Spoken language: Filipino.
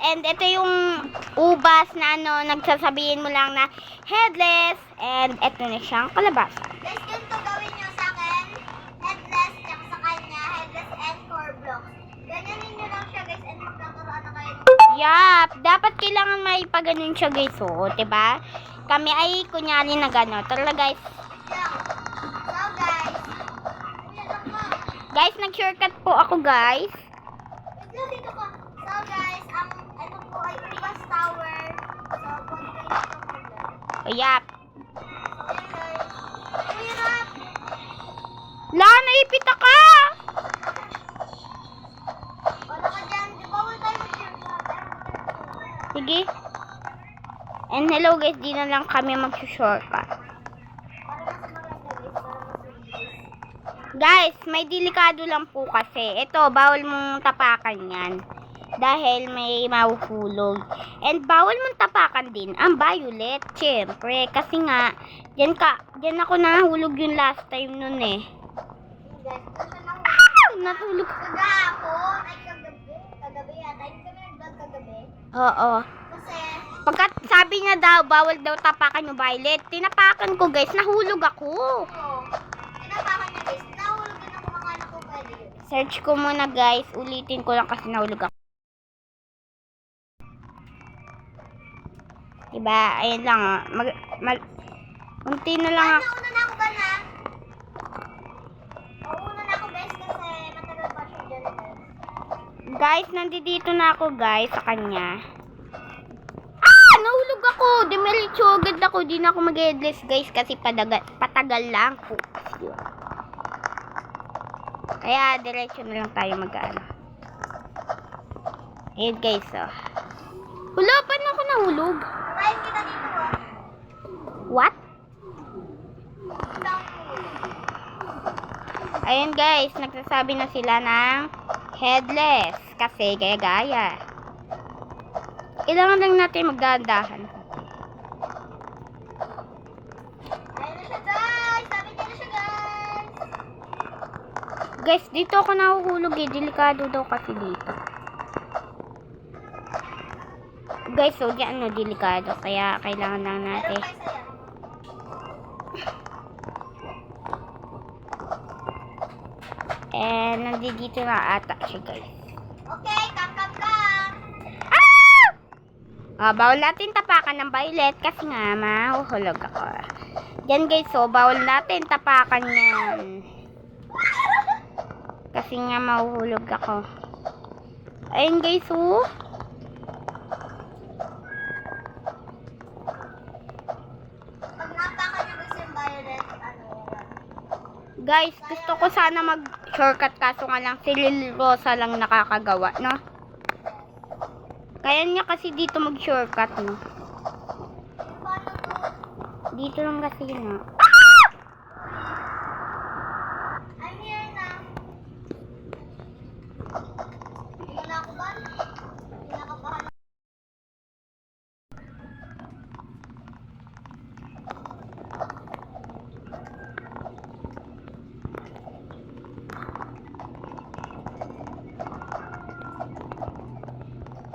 and ito yung ubas na ano, nagsasabihin mo lang na headless, and ito na siyang kalabasa. Guys, ganito gawin nyo sa akin. Headless, tsaka sa kanya, headless and core blocks. Ganyanin nyo lang siya guys and magkakaroon na kayo. Yup, dapat kailangan may paganon siya guys, oh, 'di ba? Kami ay kunyari na gano. Tara guys. lang. So guys. Guys, nag-shortcut po ako guys. Dito ka. So guys, ang ano po ay Ubas Tower. So, pwede kayo dito. Kuya Rap, La, naipit ka! wala ka dyan. Di ba wala tayo? Sige. And hello guys, di na lang kami mag-shortcut. Guys, may delikado lang po kasi. Ito, bawal mong tapakan yan. Dahil may mahuhulog. And bawal mong tapakan din ang violet. Siyempre, kasi nga, dyan, ka, dyan ako nahulog yung last time nun eh. Ah! Natulog. Kagahapon, ay kagabi, kagabi yata, hindi kami nag-vlog kagabi. Oo. Kasi, Pagkat sabi niya daw, bawal daw tapakan yung violet. Tinapakan ko guys, nahulog ako. oo, Search ko muna guys, ulitin ko lang kasi nahulog ako. Diba? Ayun lang ah. Mag, mag, unti na lang ako. nauna na ako ba na? Nauna na ako guys kasi matagal pa siya dyan guys. Guys, nandito na ako guys sa kanya. Ah! Nahulog ako! Demiritso agad ako. Di na ako mag-headless guys kasi padagal, patagal lang po. Kaya diretso na lang tayo mag-ano. Ayun guys oh. Wala, paano ako nahulog? Tayo kita dito. What? Ayun guys, nagsasabi na sila ng headless kasi kaya gaya. Kailangan lang natin magdahan-dahan. Ayun na siya guys, sabi niya na siya guys. Guys, dito ako nahuhulog eh. Delikado daw kasi dito. Guys, so di ano, delikado. Kaya kailangan lang natin. yan. And nandito na ata siya guys. Okay, kam kam. Ah! Ah, bawal natin tapakan ng violet kasi nga mahuhulog ako. Yan guys, so bawal natin tapakan yan. Kasi nga mahuhulog ako. Ayun guys, oh. Guys ano. Guys, gusto ko sana mag-shortcut kaso nga lang si Lil Rosa lang nakakagawa, no? Kaya niya kasi dito mag-shortcut, no? Dito lang kasi, no?